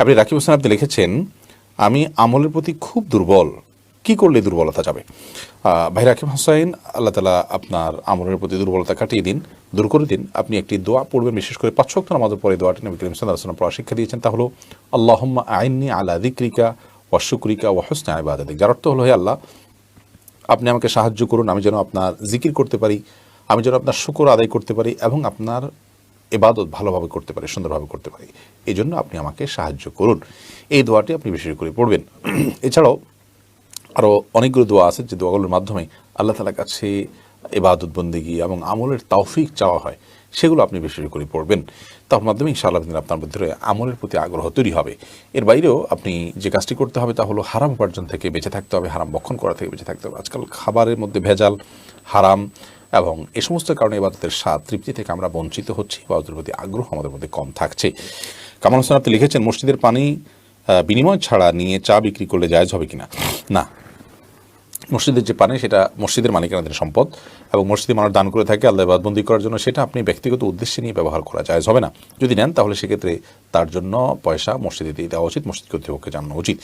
আপনি রাকিব হোসেন আপনি লিখেছেন, আমি আমলের প্রতি খুব দুর্বল। কি করলে দুর্বলতা যাবে? ভাই রাকিব হোসেন, আল্লাহ তালা আপনার আমলের প্রতি দুর্বলতা কাটিয়ে দিন, দূর করে দিন। আপনি একটি দোয়া পড়বেন, বিশেষ করে পাঁচ শক্ত আমাদের পরে দোয়াটি নবী করিম সাল্লাহ পড়া শিক্ষা দিয়েছেন। তা হলো, আল্লাহম্মা আইনি আলা দিক্রিকা ওয়াশুক্রিকা ওয়াহসনা ইবাদাতিক যার অর্থ হলো, হে আল্লাহ, আপনি আমাকে সাহায্য করুন, আমি যেন আপনার জিকির করতে পারি, আমি যেন আপনার শুকর আদায় করতে পারি এবং আপনার এবাদত ভালোভাবে করতে পারি, সুন্দরভাবে করতে পারি। এই জন্য আপনি আমাকে সাহায্য করুন। এই দোয়াটি আপনি বিশেষ করে পড়বেন। এছাড়াও আরও অনেকগুলো দোয়া আছে যে দোয়াগুলোর মাধ্যমে আল্লাহ তালার কাছে এবাদত বন্দিগি এবং আমলের তৌফিক চাওয়া হয়, সেগুলো আপনি বেশি করে পড়বেন। তার মাধ্যমে ইনশাআল্লাহ দিন আপনার ভিতরে আমলের প্রতি আগ্রহ তৈরি হবে। এর বাইরেও আপনি যে কাজটি করতে হবে তা হলো হারাম উপার্জন থেকে বেঁচে থাকতে হবে, হারাম বক্ষণ করা থেকে বেঁচে থাকতে হবে। আজকাল খাবারের মধ্যে ভেজাল, হারাম এবং এ সমস্ত কারণে ইবাদতের স্বাদ, তৃপ্তি থেকে আমরা বঞ্চিত হচ্ছি, ইবাদতের প্রতি আগ্রহ আমাদের মধ্যে কম থাকছে। কামাল হোসেন, আপনি লিখেছেন, মসজিদের পানি বিনিময় ছাড়া নিয়ে চা বিক্রি করলে জায়জ হবে কিনা? না মসজিদের যে পানি, সেটা মসজিদের মালিকানাধীন সম্পদ এবং মসজিদে মানুষ দান করে থাকে, আল্লাহ বাদবন্দি করার জন্য সেটা আপনি ব্যক্তিগত উদ্দেশ্যে নিয়ে ব্যবহার করা যায় হবে না। যদি নেন, তাহলে সেক্ষেত্রে তার জন্য পয়সা মসজিদে দিয়ে দেওয়া উচিত, মসজিদ কর্তৃপক্ষকে জানানো উচিত।